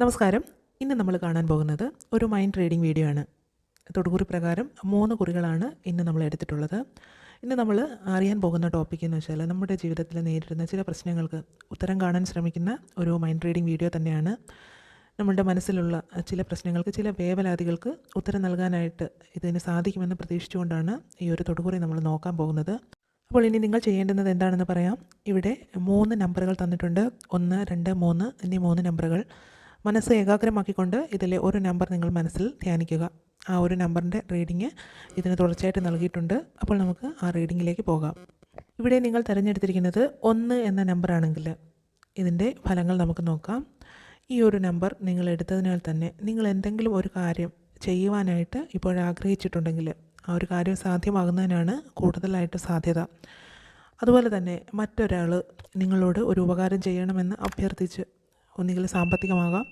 നമസ്കാരം. ഇന്ന് നമ്മൾ കാണാൻ പോകുന്നത് ഒരു മൈൻഡ് റീഡിംഗ് വീഡിയോ ആണ്. തൊടുകുറി പ്രകാരം മൂന്ന് കുറികളാണ് ഇന്ന് നമ്മൾ എടുത്തിട്ടുള്ളത്. ഇന്ന് നമ്മൾ അറിയാൻ പോകുന്ന ടോപ്പിക് എന്ന് വെച്ചാൽ നമ്മുടെ ജീവിതത്തിൽ നേരിടുന്ന ചില പ്രശ്നങ്ങൾക്ക് ഉത്തരം കാണാൻ ശ്രമിക്കുന്ന ഒരു മൈൻഡ് റീഡിംഗ് വീഡിയോ തന്നെയാണ്. നമ്മുടെ മനസ്സിലുള്ള ചില പ്രശ്നങ്ങൾക്ക് ചില വേവലാതികൾക്ക് ഉത്തരം നൽകാനായിട്ട് ഇതിന് സാധിക്കുമെന്ന് പ്രതീക്ഷിച്ചുകൊണ്ടാണ് ഈ ഒരു തൊടുകുറി നമ്മൾ നോക്കാൻ പോകുന്നത്. അപ്പോൾ ഇനി നിങ്ങൾ ചെയ്യേണ്ടുന്നത് എന്താണെന്ന് പറയാം. ഇവിടെ മൂന്ന് നമ്പറുകൾ തന്നിട്ടുണ്ട്. ഒന്ന് രണ്ട് മൂന്ന് എന്നീ മൂന്ന് നമ്പറുകൾ. മനസ്സ് ഏകാഗ്രമാക്കിക്കൊണ്ട് ഇതിലെ ഒരു നമ്പർ നിങ്ങൾ മനസ്സിൽ ധ്യാനിക്കുക. ആ ഒരു നമ്പറിന്റെ റീഡിങ് ഇതിന് തുടർച്ചയായിട്ട് നൽകിയിട്ടുണ്ട്. അപ്പോൾ നമുക്ക് ആ റീഡിങ്ങിലേക്ക് പോകാം. ഇവിടെ നിങ്ങൾ തിരഞ്ഞെടുത്തിരിക്കുന്നത് ഒന്ന് എന്ന നമ്പറാണെങ്കിൽ ഇതിന്റെ ഫലങ്ങൾ നമുക്ക് നോക്കാം. ഈ ഒരു നമ്പർ നിങ്ങൾ എടുത്തതിനാൽ തന്നെ നിങ്ങൾ എന്തെങ്കിലും ഒരു കാര്യം ചെയ്യുവാനായിട്ട് ഇപ്പോൾ ആഗ്രഹിച്ചിട്ടുണ്ടെങ്കിൽ ആ ഒരു കാര്യം സാധ്യമാകുന്നതിനാണ് കൂടുതലായിട്ട് സാധ്യത. അതുപോലെ തന്നെ മറ്റൊരാൾ നിങ്ങളോട് ഒരു ഉപകാരം ചെയ്യണമെന്ന് അഭ്യർത്ഥിച്ച് ഒന്നുകിൽ സാമ്പത്തികമാകാം.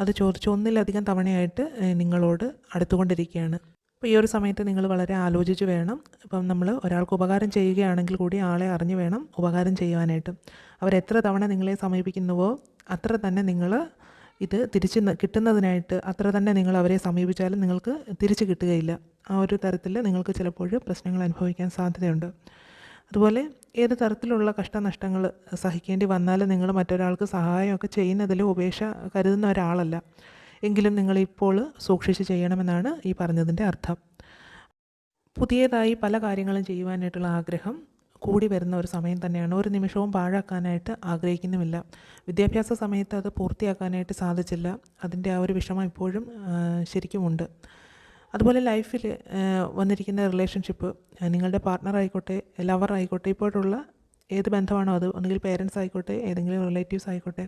അത് ചോദിച്ച് ഒന്നിലധികം തവണയായിട്ട് നിങ്ങളോട് അടുത്തുകൊണ്ടിരിക്കുകയാണ്. അപ്പോൾ ഈ ഒരു സമയത്ത് നിങ്ങൾ വളരെ ആലോചിച്ച് വേണം. ഇപ്പം നമ്മൾ ഒരാൾക്ക് ഉപകാരം ചെയ്യുകയാണെങ്കിൽ കൂടി ആളെ അറിഞ്ഞു വേണം ഉപകാരം ചെയ്യുവാനായിട്ട്. അവരെത്ര തവണ നിങ്ങളെ സമീപിക്കുന്നുവോ അത്ര തന്നെ നിങ്ങൾ ഇത് തിരിച്ച് കിട്ടുന്നതിനായിട്ട് അത്ര തന്നെ നിങ്ങൾ അവരെ സമീപിച്ചാലും നിങ്ങൾക്ക് തിരിച്ച് കിട്ടുകയില്ല. ആ ഒരു തരത്തിൽ നിങ്ങൾക്ക് ചിലപ്പോൾ പ്രശ്നങ്ങൾ അനുഭവിക്കാൻ സാധ്യതയുണ്ട്. അതുപോലെ ഏത് തരത്തിലുള്ള കഷ്ടനഷ്ടങ്ങൾ സഹിക്കേണ്ടി വന്നാലും നിങ്ങൾ മറ്റൊരാൾക്ക് സഹായമൊക്കെ ചെയ്യുന്നതിൽ ഉപേക്ഷ കരുതുന്ന ഒരാളല്ല. എങ്കിലും നിങ്ങളിപ്പോൾ സൂക്ഷിച്ച് ചെയ്യണമെന്നാണ് ഈ പറഞ്ഞതിന്റെ അർത്ഥം. പുതിയതായി പല കാര്യങ്ങളും ചെയ്യുവാനായിട്ടുള്ള ആഗ്രഹം കൂടി വരുന്ന ഒരു സമയം തന്നെയാണ്. ഒരു നിമിഷവും പാഴാക്കാനായിട്ട് ആഗ്രഹിക്കുന്നുമില്ല. വിദ്യാഭ്യാസ സമയത്ത് അത് പൂർത്തിയാക്കാനായിട്ട് സാധിച്ചില്ല. അതിന്റെ ആ ഒരു വിഷമം ഇപ്പോഴും ശരിക്കുമുണ്ട്. അതുപോലെ ലൈഫിൽ വന്നിരിക്കുന്ന റിലേഷൻഷിപ്പ് നിങ്ങളുടെ പാർട്ട്ണർ ആയിക്കോട്ടെ ലവർ ആയിക്കോട്ടെ ഇപ്പോഴുള്ള ഏത് ബന്ധമാണോ അത് ഒന്നുകിൽ പേരൻസ് ആയിക്കോട്ടെ ഏതെങ്കിലും റിലേറ്റീവ്സ് ആയിക്കോട്ടെ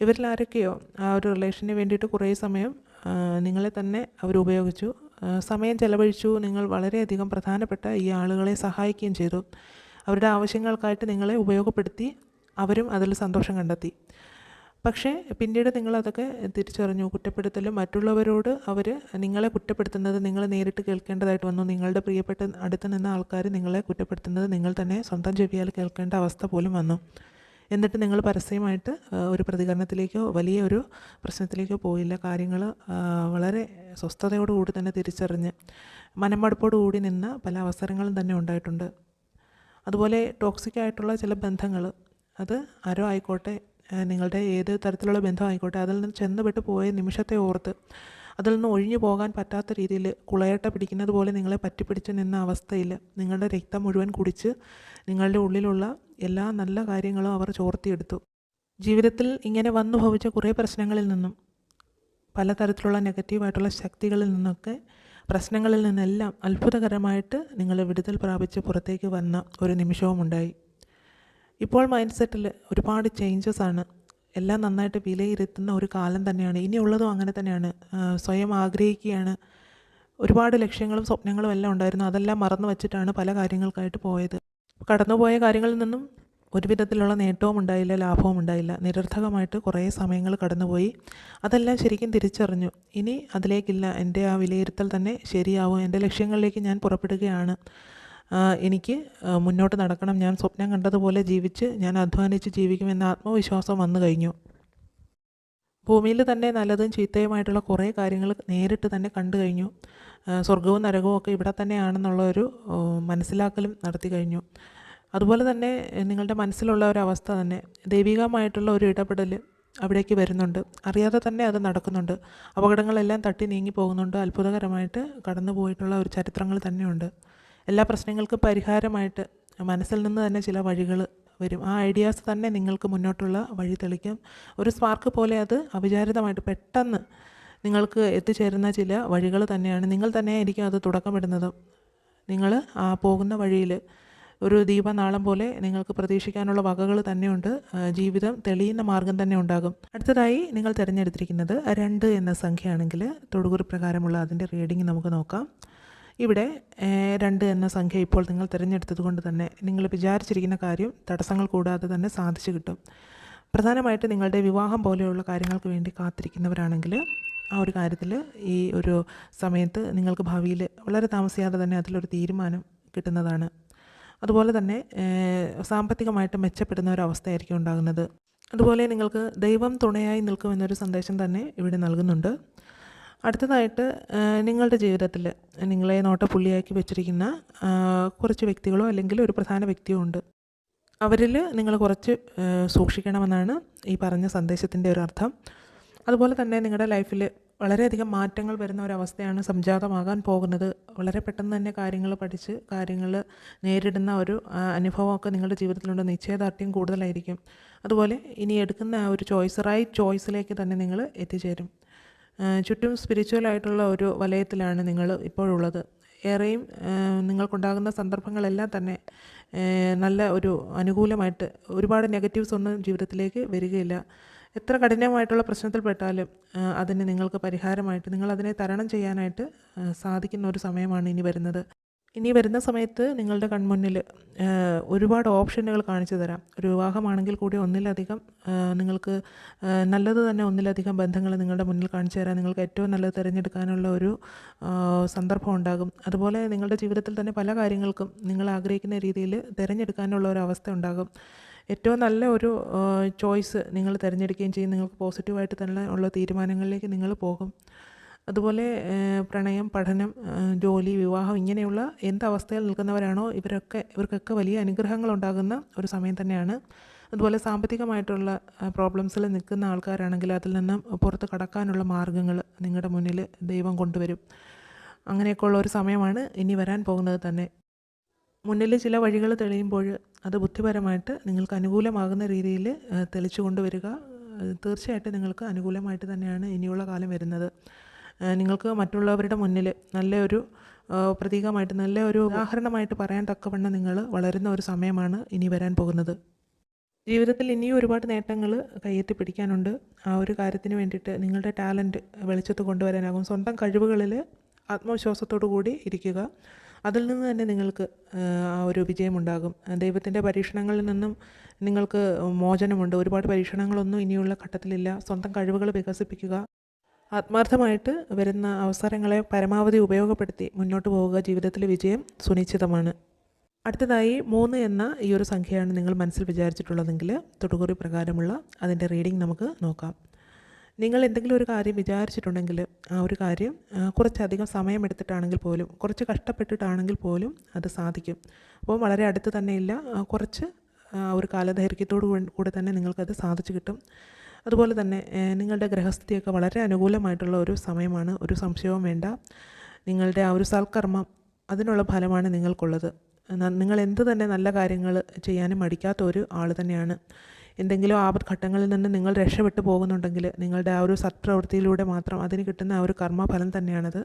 ഇവരിൽ ആരൊക്കെയോ ആ ഒരു റിലേഷന് വേണ്ടിയിട്ട് കുറേ സമയം നിങ്ങളെ തന്നെ അവർ ഉപയോഗിച്ചു. സമയം ചെലവഴിച്ചു. നിങ്ങൾ വളരെയധികം പ്രധാനപ്പെട്ട ഈ ആളുകളെ സഹായിക്കുകയും ചെയ്തു. അവരുടെ ആവശ്യങ്ങൾക്കായിട്ട് നിങ്ങളെ ഉപയോഗപ്പെടുത്തി അവരും അതിൽ സന്തോഷം കണ്ടെത്തി. പക്ഷേ പിന്നീട് നിങ്ങളതൊക്കെ തിരിച്ചറിഞ്ഞു കുറ്റപ്പെടുത്തലും മറ്റുള്ളവരോട് അവർ നിങ്ങളെ കുറ്റപ്പെടുത്തുന്നത് നിങ്ങൾ നേരിട്ട് കേൾക്കേണ്ടതായിട്ട് വന്നു. നിങ്ങളുടെ പ്രിയപ്പെട്ട അടുത്ത് നിന്ന ആൾക്കാർ നിങ്ങളെ കുറ്റപ്പെടുത്തുന്നത് നിങ്ങൾ തന്നെ സ്വന്തം ചെവിയാൽ കേൾക്കേണ്ട അവസ്ഥ പോലും വന്നു. എന്നിട്ട് നിങ്ങൾ പരസ്യമായിട്ട് ഒരു പ്രതികരണത്തിലേക്കോ വലിയ ഒരു പ്രശ്നത്തിലേക്കോ പോയില്ല. കാര്യങ്ങൾ വളരെ സ്വസ്ഥതയോടുകൂടി തന്നെ തിരിച്ചറിഞ്ഞ് മനമടുപ്പോടുകൂടി നിന്ന പല അവസരങ്ങളും തന്നെ ഉണ്ടായിട്ടുണ്ട്. അതുപോലെ ടോക്സിക് ആയിട്ടുള്ള ചില ബന്ധങ്ങൾ അത് ആരോ ആയിക്കോട്ടെ നിങ്ങളുടെ ഏത് തരത്തിലുള്ള ബന്ധം ആയിക്കോട്ടെ അതിൽ നിന്ന് ചെന്നുപെട്ട് പോയ നിമിഷത്തെ ഓർത്ത് അതിൽ നിന്ന് ഒഴിഞ്ഞു പോകാൻ പറ്റാത്ത രീതിയിൽ കുളയട്ട പിടിക്കുന്നത് പോലെ നിങ്ങളെ പറ്റിപ്പിടിച്ച് നിന്ന അവസ്ഥയിൽ നിങ്ങളുടെ രക്തം മുഴുവൻ കുടിച്ച് നിങ്ങളുടെ ഉള്ളിലുള്ള എല്ലാ നല്ല കാര്യങ്ങളും അവർ ചോർത്തിയെടുത്തു. ജീവിതത്തിൽ ഇങ്ങനെ വന്നു ഭവിച്ച കുറേ പ്രശ്നങ്ങളിൽ നിന്നും പലതരത്തിലുള്ള നെഗറ്റീവായിട്ടുള്ള ശക്തികളിൽ നിന്നൊക്കെ പ്രശ്നങ്ങളിൽ നിന്നെല്ലാം അത്ഭുതകരമായിട്ട് നിങ്ങൾ വിടുതൽ പ്രാപിച്ച് പുറത്തേക്ക് വന്ന ഒരു നിമിഷവും ഉണ്ടായി ഇപ്പോൾ മൈൻഡ് സെറ്റിൽ ഒരുപാട് ചേഞ്ചസ് ആണ്. എല്ലാം നന്നായിട്ട് വിലയിരുത്തുന്ന ഒരു കാലം തന്നെയാണ്. ഇനിയുള്ളതും അങ്ങനെ തന്നെയാണ്. സ്വയം ആഗ്രഹിക്കുകയാണ്. ഒരുപാട് ലക്ഷ്യങ്ങളും സ്വപ്നങ്ങളും എല്ലാം ഉണ്ടായിരുന്നു. അതെല്ലാം മറന്നു വച്ചിട്ടാണ് പല കാര്യങ്ങൾക്കായിട്ട് പോയത്. കടന്നുപോയ കാര്യങ്ങളിൽ നിന്നും ഒരു വിധത്തിലുള്ള നേട്ടവും ഉണ്ടായില്ല ലാഭവും ഉണ്ടായില്ല. നിരർത്ഥകമായിട്ട് കുറേ സമയങ്ങൾ കടന്നുപോയി. അതെല്ലാം ശരിക്കും തിരിച്ചറിഞ്ഞു. ഇനി അതിലേക്കില്ല. എന്റെ ആ വിലയിരുത്തൽ തന്നെ ശരിയാവും. എന്റെ ലക്ഷ്യങ്ങളിലേക്ക് ഞാൻ പുറപ്പെടുകയാണ്. എനിക്ക് മുന്നോട്ട് നടക്കണം. ഞാൻ സ്വപ്നം കണ്ടതുപോലെ ജീവിച്ച് ഞാൻ അധ്വാനിച്ച് ജീവിക്കുമെന്ന ആത്മവിശ്വാസം വന്നു കഴിഞ്ഞു. ഭൂമിയിൽ തന്നെ നല്ലതും ചീത്തയുമായിട്ടുള്ള കുറേ കാര്യങ്ങൾ നേരിട്ട് തന്നെ കണ്ടു കഴിഞ്ഞു. സ്വർഗവും നരകവും ഒക്കെ ഇവിടെ തന്നെയാണെന്നുള്ള ഒരു മനസ്സിലാക്കലും നടത്തി കഴിഞ്ഞു. അതുപോലെ തന്നെ നിങ്ങളുടെ മനസ്സിലുള്ള ഒരു അവസ്ഥ തന്നെ ദൈവികമായിട്ടുള്ള ഒരു ഇടപെടൽ അവിടേക്ക് വരുന്നുണ്ട്. അറിയാതെ തന്നെ അത് നടക്കുന്നുണ്ട്. അപകടങ്ങളെല്ലാം തട്ടി നീങ്ങി പോകുന്നുണ്ട്. അത്ഭുതകരമായിട്ട് കടന്നു പോയിട്ടുള്ള ഒരു ചരിത്രങ്ങൾ തന്നെയുണ്ട്. എല്ലാ പ്രശ്നങ്ങൾക്കും പരിഹാരമായിട്ട് മനസ്സിൽ നിന്ന് തന്നെ ചില വഴികൾ വരും. ആ ഐഡിയാസ് തന്നെ നിങ്ങൾക്ക് മുന്നോട്ടുള്ള വഴി തെളിക്കും. ഒരു സ്പാർക്ക് പോലെ അത് അവിചാരിതമായിട്ട് പെട്ടെന്ന് നിങ്ങൾക്ക് എത്തിച്ചേരുന്ന ചില വഴികൾ തന്നെയാണ്. നിങ്ങൾ തന്നെയായിരിക്കും അത് തുടക്കമിടുന്നത്. നിങ്ങൾ ആ പോകുന്ന വഴിയിൽ ഒരു ദീപനാളം പോലെ നിങ്ങൾക്ക് പ്രതീക്ഷിക്കാനുള്ള വകകൾ തന്നെയുണ്ട്. ജീവിതം തെളിയുന്ന മാർഗം തന്നെ ഉണ്ടാകും. അടുത്തതായി നിങ്ങൾ തിരഞ്ഞെടുത്തിരിക്കുന്നത് രണ്ട് എന്ന സംഖ്യയാണെങ്കിൽ തൊടുകുറി പ്രകാരമുള്ള അതിന്റെ റീഡിംഗ് നമുക്ക് നോക്കാം. ഇവിടെ രണ്ട് എന്ന സംഖ്യ ഇപ്പോൾ നിങ്ങൾ തിരഞ്ഞെടുത്തത് കൊണ്ട് തന്നെ നിങ്ങൾ വിചാരിച്ചിരിക്കുന്ന കാര്യം തടസ്സങ്ങൾ കൂടാതെ തന്നെ സാധിച്ചു കിട്ടും. പ്രധാനമായിട്ട് നിങ്ങളുടെ വിവാഹം പോലെയുള്ള കാര്യങ്ങൾക്ക് വേണ്ടി കാത്തിരിക്കുന്നവരാണെങ്കിൽ ആ ഒരു കാര്യത്തിൽ ഈ ഒരു സമയത്ത് നിങ്ങൾക്ക് ഭാവിയിൽ വളരെ താമസിയാതെ തന്നെ അതിലൊരു തീരുമാനം കിട്ടുന്നതാണ്. അതുപോലെ തന്നെ സാമ്പത്തികമായിട്ട് മെച്ചപ്പെടുന്ന ഒരു അവസ്ഥയായിരിക്കും ഉണ്ടാകുന്നത്. അതുപോലെ നിങ്ങൾക്ക് ദൈവം തുണയായി നിൽക്കുമെന്നൊരു സന്ദേശം തന്നെ ഇവിടെ നൽകുന്നുണ്ട്. അടുത്തതായിട്ട് നിങ്ങളുടെ ജീവിതത്തിൽ നിങ്ങളെ നോട്ടപ്പുള്ളിയാക്കി വെച്ചിരിക്കുന്ന കുറച്ച് വ്യക്തികളോ അല്ലെങ്കിൽ ഒരു പ്രധാന വ്യക്തിയോ ഉണ്ട്. അവരിൽ നിങ്ങൾ കുറച്ച് സൂക്ഷിക്കണമെന്നാണ് ഈ പറഞ്ഞ സന്ദേശത്തിന്റെ ഒരു അർത്ഥം. അതുപോലെ തന്നെ നിങ്ങളുടെ ലൈഫിൽ വളരെയധികം മാറ്റങ്ങൾ വരുന്ന ഒരവസ്ഥയാണ് സംജാതമാകാൻ പോകുന്നത് വളരെ പെട്ടെന്ന് തന്നെ കാര്യങ്ങൾ പഠിച്ച് കാര്യങ്ങൾ നേരിടുന്ന ഒരു അനുഭവമൊക്കെ നിങ്ങളുടെ ജീവിതത്തിലുണ്ട്. നിശ്ചയദാർഢ്യം കൂടുതലായിരിക്കും. അതുപോലെ ഇനി എടുക്കുന്ന ആ ഒരു ചോയ്സ് റൈറ്റ് ചോയ്സിലേക്ക് തന്നെ നിങ്ങൾ എത്തിച്ചേരും. ചുറ്റും സ്പിരിച്വൽ ആയിട്ടുള്ള ഒരു വലയത്തിലാണ് നിങ്ങൾ ഇപ്പോഴുള്ളത്. ഏറെയും നിങ്ങൾക്കുണ്ടാകുന്ന സന്ദർഭങ്ങളെല്ലാം തന്നെ നല്ല ഒരു അനുകൂലമായിട്ട് ഒരുപാട് നെഗറ്റീവ്സ് ഒന്നും ജീവിതത്തിലേക്ക് വരികയില്ല. എത്ര കഠിനമായിട്ടുള്ള പ്രശ്നത്തിൽപ്പെട്ടാലും അതിന് നിങ്ങൾക്ക് പരിഹാരമായിട്ട് നിങ്ങളതിനെ തരണം ചെയ്യാനായിട്ട് സാധിക്കുന്ന ഒരു സമയമാണ് ഇനി വരുന്നത്. ഇനി വരുന്ന സമയത്ത് നിങ്ങളുടെ കൺമുന്നിൽ ഒരുപാട് ഓപ്ഷനുകൾ കാണിച്ചു തരാം. ഒരു വിവാഹമാണെങ്കിൽ കൂടി ഒന്നിലധികം നിങ്ങൾക്ക് നല്ലത് തന്നെ ഒന്നിലധികം ബന്ധങ്ങൾ നിങ്ങളുടെ മുന്നിൽ കാണിച്ചു തരാം നിങ്ങൾക്ക് ഏറ്റവും നല്ലത് തിരഞ്ഞെടുക്കാനുള്ള ഒരു സന്ദർഭം ഉണ്ടാകും. അതുപോലെ നിങ്ങളുടെ ജീവിതത്തിൽ തന്നെ പല കാര്യങ്ങൾക്കും നിങ്ങൾ ആഗ്രഹിക്കുന്ന രീതിയിൽ തിരഞ്ഞെടുക്കാനുള്ള ഒരു അവസ്ഥ ഉണ്ടാകും. ഏറ്റവും നല്ല ഒരു ചോയ്സ് നിങ്ങൾ തിരഞ്ഞെടുക്കുകയും ചെയ്യും. നിങ്ങൾക്ക് പോസിറ്റീവായിട്ട് തന്നെ ഉള്ള തീരുമാനങ്ങളിലേക്ക് നിങ്ങൾ പോകും. അതുപോലെ പ്രണയം പഠനം ജോലി വിവാഹം ഇങ്ങനെയുള്ള എന്ത് അവസ്ഥയിൽ നിൽക്കുന്നവരാണോ ഇവരൊക്കെ ഇവർക്കൊക്കെ വലിയ അനുഗ്രഹങ്ങൾ ഉണ്ടാകുന്ന ഒരു സമയം തന്നെയാണ്. അതുപോലെ സാമ്പത്തികമായിട്ടുള്ള പ്രോബ്ലംസിൽ നിൽക്കുന്ന ആൾക്കാരാണെങ്കിൽ അതിൽ നിന്നും പുറത്ത് കടക്കാനുള്ള മാർഗങ്ങൾ നിങ്ങളുടെ മുന്നിൽ ദൈവം കൊണ്ടുവരും. അങ്ങനെയൊക്കെയുള്ള ഒരു സമയമാണ് ഇനി വരാൻ പോകുന്നത് തന്നെ. മുന്നിൽ ചില വഴികൾ തെളിയുമ്പോൾ അത് ബുദ്ധിപരമായിട്ട് നിങ്ങൾക്ക് അനുകൂലമാകുന്ന രീതിയിൽ തെളിച്ചു കൊണ്ടുവരിക തീർച്ചയായിട്ടും നിങ്ങൾക്ക് അനുകൂലമായിട്ട് തന്നെയാണ് ഇനിയുള്ള കാലം വരുന്നത്. നിങ്ങൾക്ക് മറ്റുള്ളവരുടെ മുന്നിൽ നല്ലൊരു പ്രതീകമായിട്ട് നല്ല ഒരു ഉദാഹരണമായിട്ട് പറയാൻ തക്കവണ്ണം നിങ്ങൾ വളരുന്ന ഒരു സമയമാണ് ഇനി വരാൻ പോകുന്നത്. ജീവിതത്തിൽ ഇനിയും ഒരുപാട് നേട്ടങ്ങൾ കയ്യെത്തി പിടിക്കാനുണ്ട്. ആ ഒരു കാര്യത്തിന് വേണ്ടിയിട്ട് നിങ്ങളുടെ ടാലന്റ് വെളിച്ചത്ത് കൊണ്ടുവരാനാകും. സ്വന്തം കഴിവുകളിൽ ആത്മവിശ്വാസത്തോടു കൂടി ഇരിക്കുക. അതിൽ നിന്ന് തന്നെ നിങ്ങൾക്ക് ആ ഒരു വിജയമുണ്ടാകും. ദൈവത്തിന്റെ പരീക്ഷണങ്ങളിൽ നിന്നും നിങ്ങൾക്ക് മോചനമുണ്ട്. ഒരുപാട് പരീക്ഷണങ്ങളൊന്നും ഇനിയുള്ള ഘട്ടത്തിലില്ല. സ്വന്തം കഴിവുകൾ വികസിപ്പിക്കുക. ആത്മാർത്ഥമായിട്ട് വരുന്ന അവസരങ്ങളെ പരമാവധി ഉപയോഗപ്പെടുത്തി മുന്നോട്ട് പോവുക ജീവിതത്തിലെ വിജയം സുനിശ്ചിതമാണ്. അടുത്തതായി മൂന്ന് എന്ന ഈ ഒരു സംഖ്യയാണ് നിങ്ങൾ മനസ്സിൽ വിചാരിച്ചിട്ടുള്ളതെങ്കിൽ തൊടുകുറി പ്രകാരമുള്ള അതിന്റെ റീഡിംഗ് നമുക്ക് നോക്കാം. നിങ്ങൾ എന്തെങ്കിലും ഒരു കാര്യം വിചാരിച്ചിട്ടുണ്ടെങ്കിൽ ആ ഒരു കാര്യം കുറച്ചധികം സമയമെടുത്തിട്ടാണെങ്കിൽ പോലും കുറച്ച് കഷ്ടപ്പെട്ടിട്ടാണെങ്കിൽ പോലും അത് സാധിക്കും. അപ്പോൾ വളരെ അടുത്ത് തന്നെയില്ല കുറച്ച് ഒരു കാലദൈർഘ്യത്തോടു കൂടെ തന്നെ നിങ്ങൾക്കത് സാധിച്ചു കിട്ടും. അതുപോലെ തന്നെ നിങ്ങളുടെ ഗ്രഹസ്ഥിതിയൊക്കെ വളരെ അനുകൂലമായിട്ടുള്ള ഒരു സമയമാണ്. ഒരു സംശയവും വേണ്ട. നിങ്ങളുടെ ആ ഒരു സൽക്കർമ്മം അതിനുള്ള ഫലമാണ് നിങ്ങൾക്കുള്ളത്. നിങ്ങൾ എന്ത് തന്നെ നല്ല കാര്യങ്ങൾ ചെയ്യാനും മടിക്കാത്ത ഒരു ആൾ തന്നെയാണ്. എന്തെങ്കിലും ആപത്ഘട്ടങ്ങളിൽ നിന്ന് നിങ്ങൾ രക്ഷപ്പെട്ടു പോകുന്നുണ്ടെങ്കിൽ നിങ്ങളുടെ ആ ഒരു സത്പ്രവൃത്തിയിലൂടെ മാത്രം അതിന് കിട്ടുന്ന ആ ഒരു കർമ്മഫലം തന്നെയാണത്.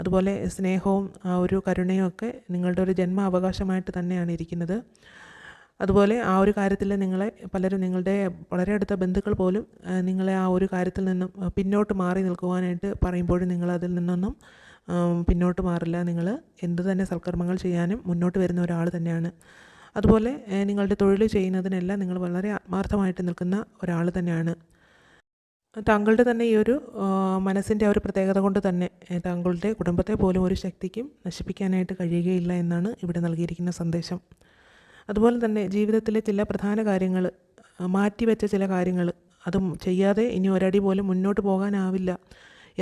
അതുപോലെ സ്നേഹവും ആ ഒരു കരുണയും ഒക്കെ നിങ്ങളുടെ ഒരു ജന്മ അവകാശമായിട്ട് തന്നെയാണ് ഇരിക്കുന്നത്. അതുപോലെ ആ ഒരു കാര്യത്തിൽ നിങ്ങളെ പലരും നിങ്ങളുടെ വളരെ അടുത്ത ബന്ധുക്കൾ പോലും നിങ്ങളെ ആ ഒരു കാര്യത്തിൽ നിന്നും പിന്നോട്ട് മാറി നിൽക്കുവാനായിട്ട് പറയുമ്പോഴും നിങ്ങൾ അതിൽ നിന്നൊന്നും പിന്നോട്ട് മാറില്ല. നിങ്ങൾ എന്ത് തന്നെ സൽക്കർമ്മങ്ങൾ ചെയ്യാനും മുന്നോട്ട് വരുന്ന ഒരാൾ തന്നെയാണ്. അതുപോലെ നിങ്ങളുടെ തൊഴിൽ ചെയ്യുന്നതിനെല്ലാം നിങ്ങൾ വളരെ ആത്മാർത്ഥമായിട്ട് നിൽക്കുന്ന ഒരാൾ തന്നെയാണ്. താങ്കളുടെ തന്നെ ഈ ഒരു മനസ്സിന്റെ ആ ഒരു പ്രത്യേകത കൊണ്ട് തന്നെ താങ്കളുടെ കുടുംബത്തെ പോലും ഒരു ശക്തിക്കും നശിപ്പിക്കാനായിട്ട് കഴിയുകയില്ല എന്നാണ് ഇവിടെ നൽകിയിരിക്കുന്ന സന്ദേശം. അതുപോലെ തന്നെ ജീവിതത്തിലെ ചില പ്രധാന കാര്യങ്ങൾ മാറ്റിവെച്ച ചില കാര്യങ്ങൾ അതും ചെയ്യാതെ ഇനി ഒരടി പോലും മുന്നോട്ട് പോകാനാവില്ല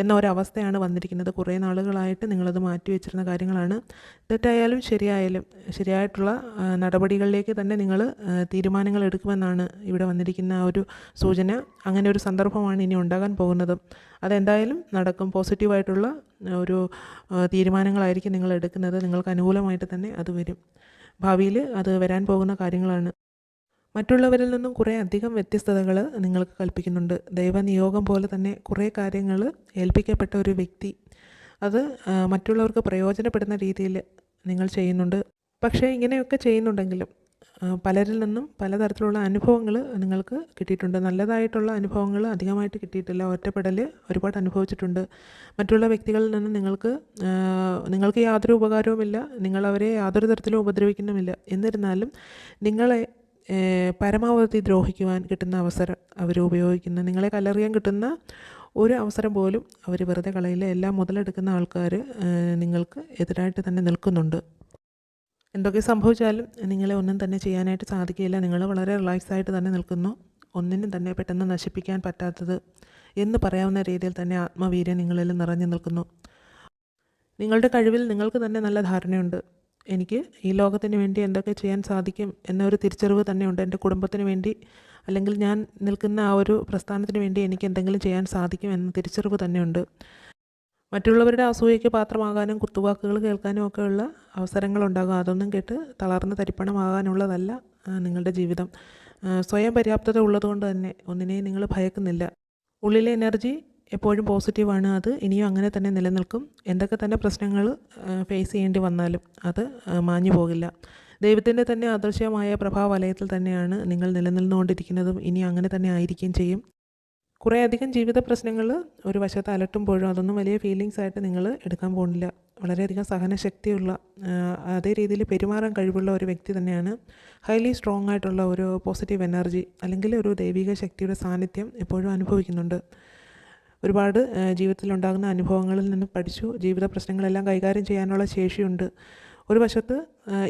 എന്ന ഒരവസ്ഥയാണ് വന്നിരിക്കുന്നത്. കുറേ നാളുകളായിട്ട് നിങ്ങളത് മാറ്റിവെച്ചിരുന്ന കാര്യങ്ങളാണ്. തെറ്റായാലും ശരിയായാലും ശരിയായിട്ടുള്ള നടപടികളിലേക്ക് തന്നെ നിങ്ങൾ തീരുമാനങ്ങൾ എടുക്കുമെന്നാണ് ഇവിടെ വന്നിരിക്കുന്ന ഒരു സൂചന. അങ്ങനെ ഒരു സന്ദർഭമാണ് ഇനി ഉണ്ടാകാൻ പോകുന്നത്. അതെന്തായാലും നടക്കും. പോസിറ്റീവായിട്ടുള്ള ഒരു തീരുമാനങ്ങളായിരിക്കും നിങ്ങൾ എടുക്കുന്നത്. നിങ്ങൾക്ക് അനുകൂലമായിട്ട് തന്നെ അത് വരും. ഭാവിയിൽ അത് വരാൻ പോകുന്ന കാര്യങ്ങളാണ്. മറ്റുള്ളവരിൽ നിന്നും കുറേ അധികം വ്യത്യസ്തതകൾ നിങ്ങൾക്ക് കൽപ്പിക്കുന്നുണ്ട്. ദൈവനിയോഗം പോലെ തന്നെ കുറേ കാര്യങ്ങൾ ഏൽപ്പിക്കപ്പെട്ട ഒരു വ്യക്തി. അത് മറ്റുള്ളവർക്ക് പ്രയോജനപ്പെടുന്ന രീതിയിൽ നിങ്ങൾ ചെയ്യുന്നുണ്ട്. പക്ഷേ ഇങ്ങനെയൊക്കെ ചെയ്യുന്നുണ്ടെങ്കിലും പലരിൽ നിന്നും പലതരത്തിലുള്ള അനുഭവങ്ങൾ നിങ്ങൾക്ക് കിട്ടിയിട്ടുണ്ട്. നല്ലതായിട്ടുള്ള അനുഭവങ്ങൾ അധികമായിട്ട് കിട്ടിയിട്ടില്ല. ഒറ്റപ്പെടൽ ഒരുപാട് അനുഭവിച്ചിട്ടുണ്ട്. മറ്റുള്ള വ്യക്തികളിൽ നിന്ന് നിങ്ങൾക്ക് നിങ്ങൾക്ക് യാതൊരു ഉപകാരവുമില്ല. നിങ്ങളവരെ യാതൊരു തരത്തിലും ഉപദ്രവിക്കുന്നുമില്ല. എന്നിരുന്നാലും നിങ്ങളെ പരമാവധി ദ്രോഹിക്കുവാൻ കിട്ടുന്ന അവസരം അവർ ഉപയോഗിക്കുന്ന. നിങ്ങളെ കല്ലെറിയാൻ കിട്ടുന്ന ഒരു അവസരം പോലും അവർ വെറുതെ കളയില്ല. എല്ലാം മുതലെടുക്കുന്ന ആൾക്കാർ നിങ്ങൾക്ക് എതിരായിട്ട് തന്നെ നിൽക്കുന്നുണ്ട്. എന്തൊക്കെ സംഭവിച്ചാലും നിങ്ങളെ ഒന്നും തന്നെ ചെയ്യാനായിട്ട് സാധിക്കില്ല നിങ്ങൾ വളരെ റിലാക്സ് ആയിട്ട് തന്നെ നിൽക്കുന്നു. ഒന്നിനും തന്നെ പെട്ടെന്ന് നശിപ്പിക്കാൻ പറ്റാത്തത് എന്ന് പറയാവുന്ന രീതിയിൽ തന്നെ ആത്മവീര്യം നിങ്ങളിൽ നിറഞ്ഞു നിൽക്കുന്നു. നിങ്ങളുടെ കഴിവിൽ നിങ്ങൾക്ക് തന്നെ നല്ല ധാരണയുണ്ട്. എനിക്ക് ഈ ലോകത്തിന് വേണ്ടി എന്തൊക്കെ ചെയ്യാൻ സാധിക്കും എന്നൊരു തിരിച്ചറിവ് തന്നെയുണ്ട് എന്റെ കുടുംബത്തിന് വേണ്ടി അല്ലെങ്കിൽ ഞാൻ നിൽക്കുന്ന ആ ഒരു പ്രസ്ഥാനത്തിന് വേണ്ടി എനിക്ക് എന്തെങ്കിലും ചെയ്യാൻ സാധിക്കും എന്ന തിരിച്ചറിവ് തന്നെയുണ്ട് മറ്റുള്ളവരുടെ അസൂയയ്ക്ക് പാത്രമാകാനും കുത്തുവാക്കുകൾ കേൾക്കാനും ഒക്കെയുള്ള അവസരങ്ങളുണ്ടാകും. അതൊന്നും കേട്ട് തളർന്ന് തരിപ്പണമാകാനുള്ളതല്ല നിങ്ങളുടെ ജീവിതം. സ്വയം പര്യാപ്തത ഉള്ളതുകൊണ്ട് തന്നെ ഒന്നിനെയും നിങ്ങൾ ഭയക്കുന്നില്ല. ഉള്ളിലെ എനർജി എപ്പോഴും പോസിറ്റീവാണ്. അത് ഇനിയും അങ്ങനെ തന്നെ നിലനിൽക്കും. എന്തൊക്കെ തന്നെ പ്രശ്നങ്ങൾ ഫേസ് ചെയ്യേണ്ടി വന്നാലും അത് മാഞ്ഞു പോകില്ല. ദൈവത്തിന്റെ തന്നെ അദൃശ്യമായ പ്രഭാവലയത്തിൽ തന്നെയാണ് നിങ്ങൾ നിലനിന്നുകൊണ്ടിരിക്കുന്നതും ഇനി അങ്ങനെ തന്നെ ആയിരിക്കുകയും ചെയ്യും. കുറേയധികം ജീവിത പ്രശ്നങ്ങൾ ഒരു വശത്ത് അലട്ടുമ്പോഴും അതൊന്നും വലിയ ഫീലിങ്സ് ആയിട്ട് നിങ്ങൾ എടുക്കാൻ പോകുന്നില്ല. വളരെയധികം സഹനശക്തിയുള്ള അതേ രീതിയിൽ പെരുമാറാൻ കഴിവുള്ള ഒരു വ്യക്തി തന്നെയാണ്. ഹൈലി സ്ട്രോങ് ആയിട്ടുള്ള ഒരു പോസിറ്റീവ് എനർജി അല്ലെങ്കിൽ ഒരു ദൈവിക ശക്തിയുടെ സാന്നിധ്യം എപ്പോഴും അനുഭവിക്കുന്നുണ്ട്. ഒരുപാട് ജീവിതത്തിലുണ്ടാകുന്ന അനുഭവങ്ങളിൽ നിന്ന് പഠിച്ചു ജീവിത പ്രശ്നങ്ങളെല്ലാം കൈകാര്യം ചെയ്യാനുള്ള ശേഷിയുണ്ട്. ഒരു വശത്ത്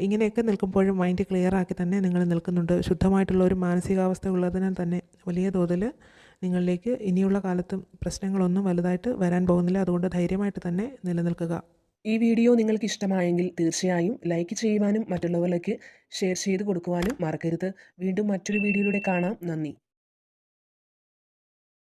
ഇങ്ങനെയൊക്കെ നിൽക്കുമ്പോഴും മൈൻഡ് ക്ലിയർ ആക്കി തന്നെ നിങ്ങൾ നിൽക്കുന്നുണ്ട്. ശുദ്ധമായിട്ടുള്ള ഒരു മാനസികാവസ്ഥ ഉള്ളതിനാൽ തന്നെ വലിയ തോതിൽ നിങ്ങളിലേക്ക് ഇനിയുള്ള കാലത്തും പ്രശ്നങ്ങളൊന്നും വലുതായിട്ട് വരാൻ പോകുന്നില്ല. അതുകൊണ്ട് ധൈര്യമായിട്ട് തന്നെ നിലനിൽക്കുക. ഈ വീഡിയോ നിങ്ങൾക്ക് ഇഷ്ടമായെങ്കിൽ തീർച്ചയായും ലൈക്ക് ചെയ്യുവാനും മറ്റുള്ളവരിലേക്ക് ഷെയർ ചെയ്ത് കൊടുക്കുവാനും മറക്കരുത്. വീണ്ടും മറ്റൊരു വീഡിയോയിലൂടെ കാണാം. നന്ദി.